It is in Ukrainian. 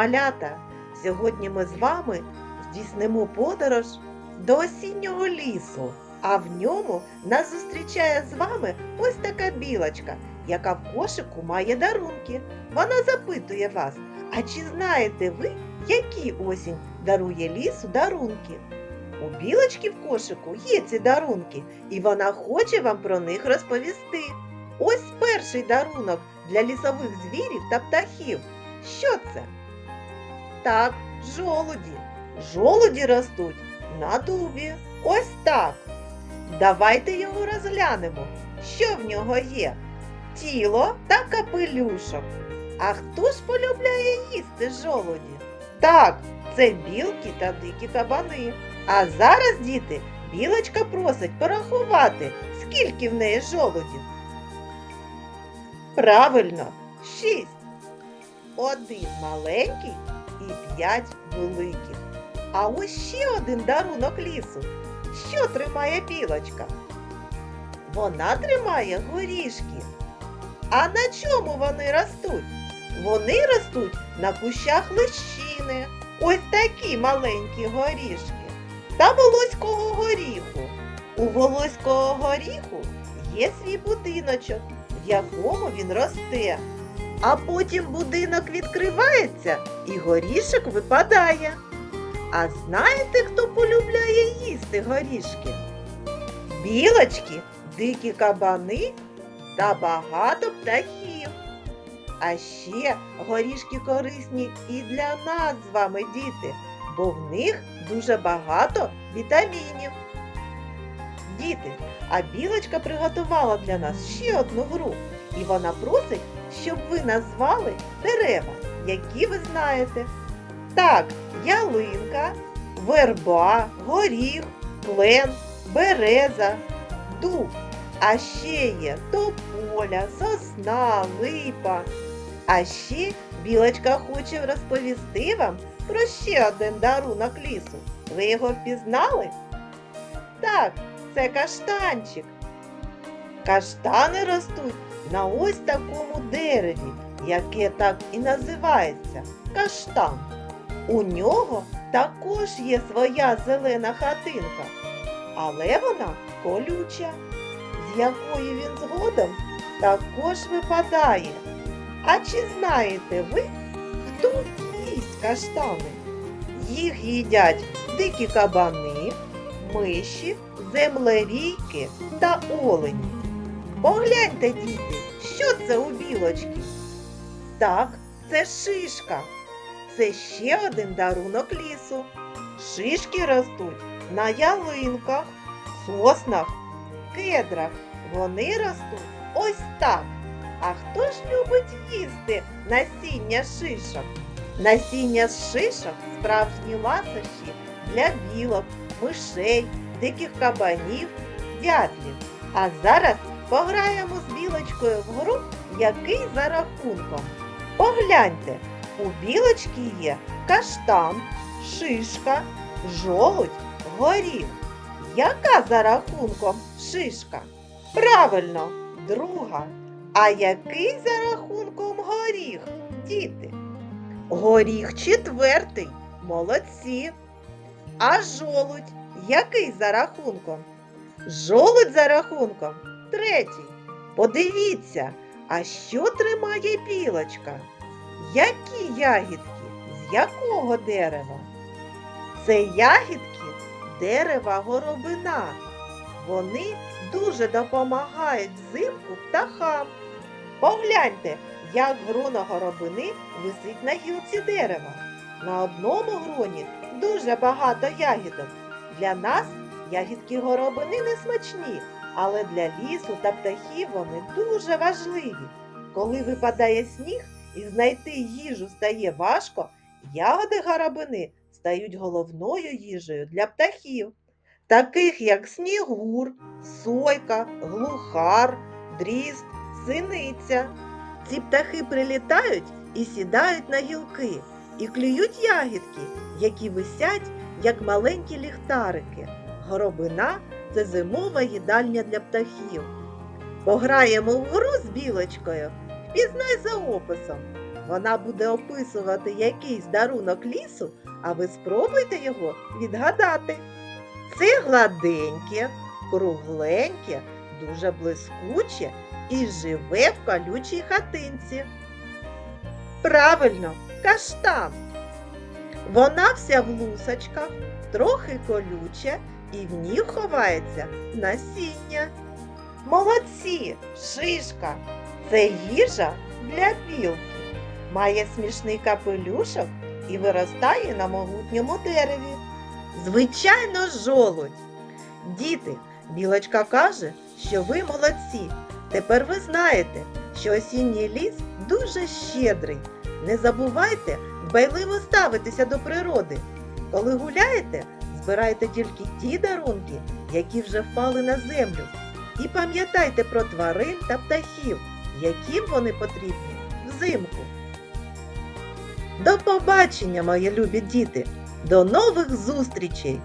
малята! Сьогодні ми з вами здійснимо подорож до осіннього лісу, а в ньому нас зустрічає з вами ось така білочка, яка в кошику має дарунки. Вона запитує вас, а чи знаєте ви, які осінь дарує лісу дарунки? У білочки в кошику є ці дарунки, і вона хоче вам про них розповісти. Ось перший дарунок для лісових звірів та птахів. Що це? Так, жолуді. Жолуді ростуть на дубі. Ось так. Давайте його розглянемо. Що в нього є? Тіло та капелюшок. А хто ж полюбляє їсти жолуді? Так, це білки та дикі кабани. А зараз, діти, білочка просить порахувати, скільки в неї жолудів. Правильно, шість. Один маленький і п'ять великих. А ось ще один дарунок лісу. Що тримає білочка? Вона тримає горішки. А на чому вони ростуть? Вони ростуть на кущах лищини. Ось такі маленькі горішки. Та волоського горіху. У волоського горіху є свій будиночок, в якому він росте. А потім будинок відкривається і горішок випадає. А знаєте, хто полюбляє їсти горішки? Білочки, дикі кабани та багато птахів. А ще горішки корисні і для нас з вами, діти, бо в них дуже багато вітамінів. Діти, а білочка приготувала для нас ще одну гру, і вона просить, щоб ви назвали дерева, які ви знаєте. Так, ялинка, верба, горіх, клен, береза, дуб. А ще є тополя, сосна, липа. А ще білочка хоче розповісти вам про ще один дарунок лісу. Ви його впізнали? Так, це каштанчик. Каштани ростуть на ось такому дереві, яке так і називається каштан. У нього також є своя зелена хатинка, але вона колюча, з якої він згодом також випадає. А чи знаєте ви, хто їсть каштани? Їх їдять дикі кабани, миші, землерійки та олені. Погляньте, діти, що це у білочки? Так, це шишка. Це ще один дарунок лісу. Шишки ростуть на ялинках, соснах, кедрах. Вони ростуть ось так. А хто ж любить їсти насіння шишок? Насіння з шишок справжні ласощі для білок, мишей, диких кабанів, дятлів. А зараз пограємо з білочкою в гру, який за рахунком. Погляньте, у білочки є каштан, шишка, жолудь, горіх. Яка за рахунком шишка? Правильно, друга. А який за рахунком горіх, діти? Горіх четвертий. Молодці. А жолудь який за рахунком? Жолудь за рахунком третій. Подивіться, а що тримає білочка? Які ягідки? З якого дерева? Це ягідки дерева горобина. Вони дуже допомагають взимку птахам. Погляньте, як грона горобини висить на гілці дерева. На одному гроні дуже багато ягідок. Для нас ягідки горобини не смачні, але для лісу та птахів вони дуже важливі. Коли випадає сніг і знайти їжу стає важко, ягоди горобини стають головною їжею для птахів, таких як снігур, сойка, глухар, дрізд, синиця. Ці птахи прилітають і сідають на гілки і клюють ягідки, які висять, як маленькі ліхтарики. Горобина це зимова їдальня для птахів. Пограємо в гру з білочкою. Впізнай за описом. Вона буде описувати якийсь дарунок лісу, а ви спробуйте його відгадати. Це гладеньке, кругленьке, дуже блискуче і живе в колючій хатинці. Правильно, каштан. Вона вся в лусочках, трохи колюча і в ній ховається насіння. Молодці, шишка. Це їжа для білки. Має смішний капелюшок і виростає на могутньому дереві. Звичайно, жолудь. Діти, білочка каже, що ви молодці. Тепер ви знаєте, що осінній ліс дуже щедрий. Не забувайте дбайливо ставитися до природи. Коли гуляєте, збирайте тільки ті дарунки, які вже впали на землю. І пам'ятайте про тварин та птахів, яким вони потрібні взимку. До побачення, мої любі діти! До нових зустрічей!